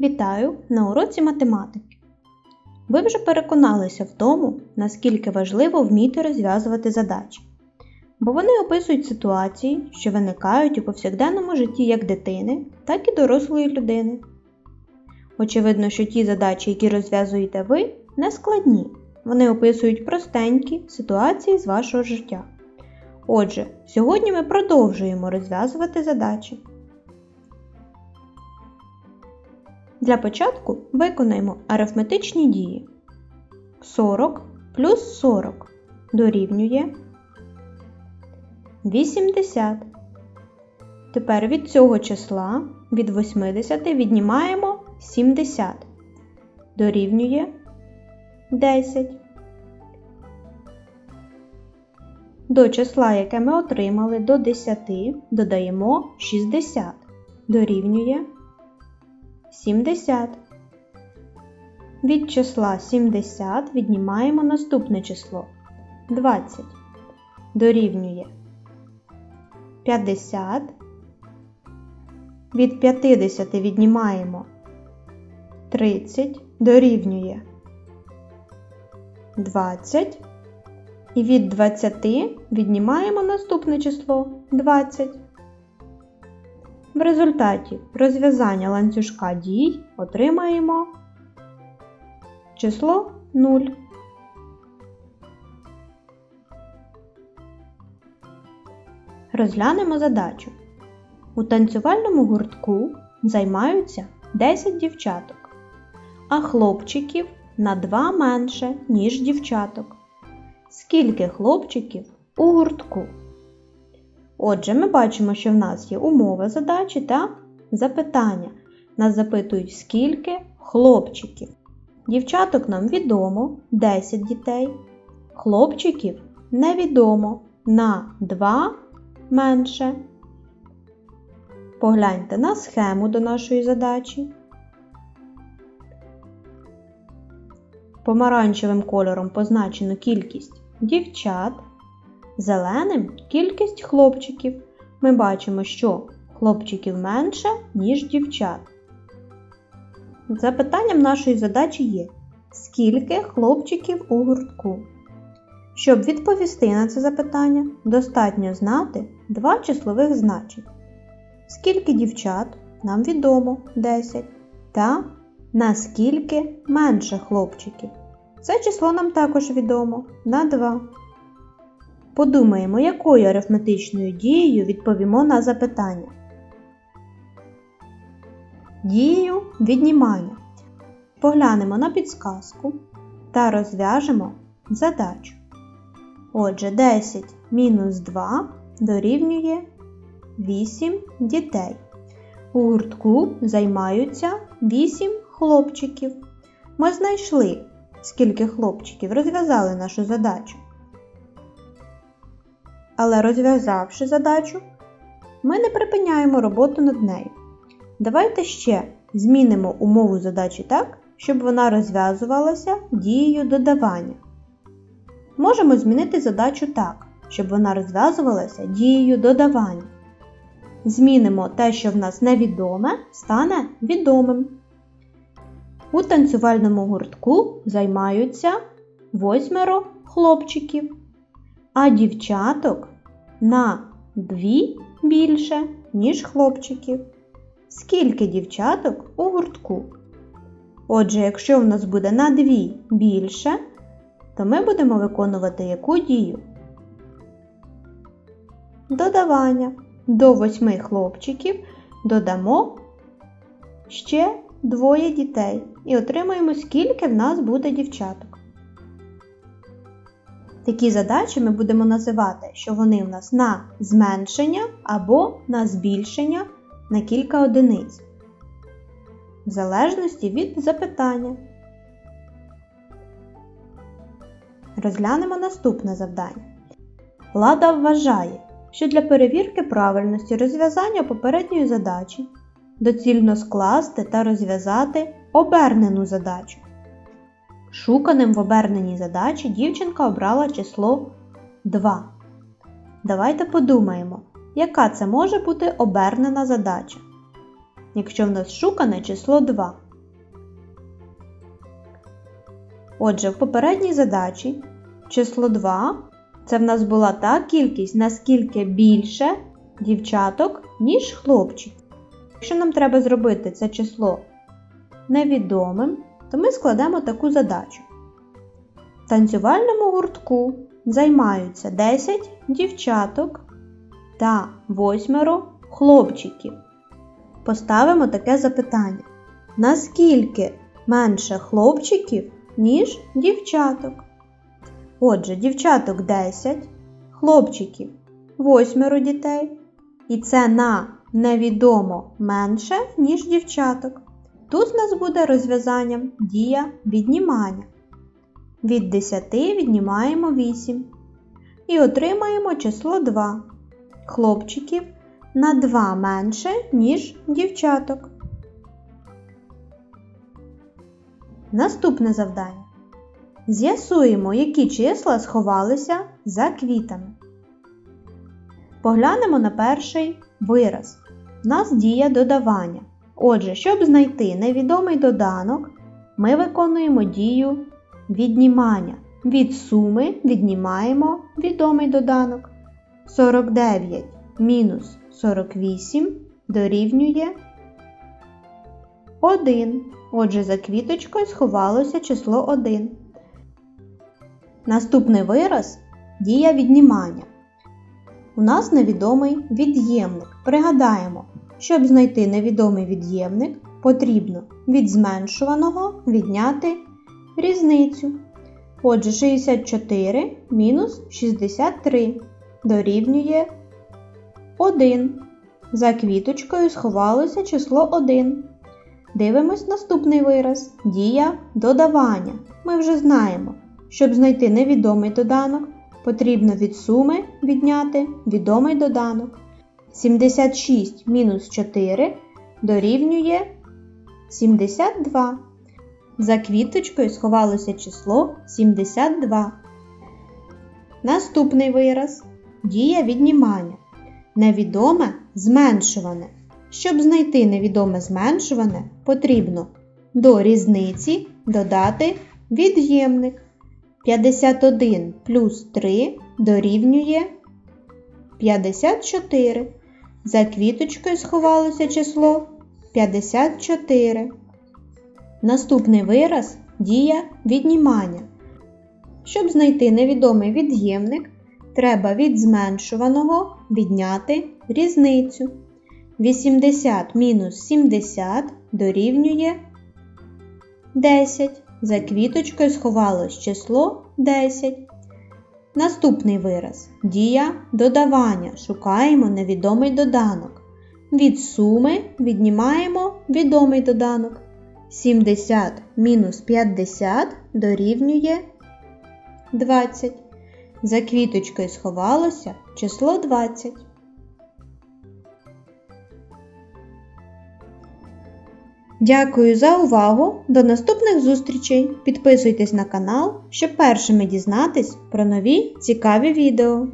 Вітаю на уроці математики. Ви вже переконалися в тому, наскільки важливо вміти розв'язувати задачі, бо вони описують ситуації, що виникають у повсякденному житті як дитини, так і дорослої людини. Очевидно, що ті задачі, які розв'язуєте ви, не складні. Вони описують простенькі ситуації з вашого життя. Отже, сьогодні ми продовжуємо розв'язувати задачі. Для початку виконаємо арифметичні дії. 40 плюс 40 дорівнює 80. Тепер від цього числа від 80 віднімаємо 70. Дорівнює 10. До числа, яке ми отримали до 10, додаємо 60. Дорівнює 70. Від числа 70 віднімаємо наступне число 20. Дорівнює 50. Від 50 віднімаємо 30, дорівнює 20. І від 20 віднімаємо наступне число 20. В результаті розв'язання ланцюжка дій отримаємо число 0. Розглянемо задачу. У танцювальному гуртку займаються 10 дівчаток, а хлопчиків на 2 менше, ніж дівчаток. Скільки хлопчиків у гуртку? Отже, ми бачимо, що в нас є умова задачі та запитання. Нас запитують, скільки хлопчиків. Дівчаток нам відомо 10 дітей. Хлопчиків невідомо на 2 менше. Погляньте на схему до нашої задачі. Помаранчевим кольором позначено кількість дівчат. Зеленим кількість хлопчиків. Ми бачимо, що хлопчиків менше, ніж дівчат. Запитанням нашої задачі є: скільки хлопчиків у гуртку? Щоб відповісти на це запитання, достатньо знати два числових значення. Скільки дівчат нам відомо 10, та наскільки менше хлопчиків. Це число нам також відомо на 2. Подумаємо, якою арифметичною дією відповімо на запитання. Дією віднімання. Поглянемо на підсказку та розв'яжемо задачу. Отже, 10 мінус 2 дорівнює 8 дітей. У гуртку займаються 8 хлопчиків. Ми знайшли, скільки хлопчиків розв'язали нашу задачу. Але розв'язавши задачу, ми не припиняємо роботу над нею. Давайте ще змінимо умову задачі так, щоб вона розв'язувалася дією додавання. Можемо змінити задачу так, щоб вона розв'язувалася дією додавання. Змінимо те, що в нас невідоме, стане відомим. У танцювальному гуртку займаються восьмеро хлопчиків, а дівчаток на дві більше, ніж хлопчиків. Скільки дівчаток у гуртку? Отже, якщо в нас буде на дві більше, то ми будемо виконувати яку дію? Додавання. До восьми хлопчиків додамо ще двоє дітей і отримаємо, скільки в нас буде дівчаток. Такі задачі ми будемо називати, що вони в нас на зменшення або на збільшення на кілька одиниць, в залежності від запитання. Розглянемо наступне завдання. Лада вважає, що для перевірки правильності розв'язання попередньої задачі доцільно скласти та розв'язати обернену задачу. Шуканим в оберненій задачі дівчинка обрала число 2. Давайте подумаємо, яка це може бути обернена задача, якщо в нас шукане число 2. Отже, в попередній задачі число 2 це в нас була та кількість, наскільки більше дівчаток, ніж хлопчиків. Якщо нам треба зробити це число невідомим, то ми складемо таку задачу. В танцювальному гуртку займаються 10 дівчаток та 8 хлопчиків. Поставимо таке запитання. Наскільки менше хлопчиків, ніж дівчаток? Отже, дівчаток 10, хлопчиків 8 дітей. І це на невідомо менше, ніж дівчаток. Тут в нас буде розв'язанням дія віднімання. Від 10 віднімаємо 8. І отримаємо число 2. Хлопчиків на 2 менше, ніж дівчаток. Наступне завдання. З'ясуємо, які числа сховалися за квітами. Поглянемо на перший вираз. У нас дія додавання. Отже, щоб знайти невідомий доданок, ми виконуємо дію віднімання. Від суми віднімаємо відомий доданок. 49 мінус 48 дорівнює 1. Отже, за квіточкою сховалося число 1. Наступний вираз дія віднімання. У нас невідомий від'ємник. Пригадаємо, щоб знайти невідомий від'ємник, потрібно від зменшуваного відняти різницю. Отже, 64 мінус 63 дорівнює 1. За квіточкою сховалося число 1. Дивимось наступний вираз. Дія додавання. Ми вже знаємо, щоб знайти невідомий доданок, потрібно від суми відняти відомий доданок. 76 мінус 4 дорівнює 72. За квіточкою сховалося число 72. Наступний вираз дія віднімання. Невідоме зменшуване. Щоб знайти невідоме зменшуване, потрібно до різниці додати від'ємник. 51 плюс 3 дорівнює 54. За квіточкою сховалося число 54. Наступний вираз дія віднімання. Щоб знайти невідомий від'ємник, треба від зменшуваного відняти різницю. 80 мінус 70 дорівнює 10. За квіточкою сховалось число 10. Наступний вираз дія додавання. Шукаємо невідомий доданок. Від суми віднімаємо відомий доданок. 70 мінус 50 дорівнює 20. За квіточкою сховалося число 20. Дякую за увагу! До наступних зустрічей! Підписуйтесь на канал, щоб першими дізнатись про нові цікаві відео.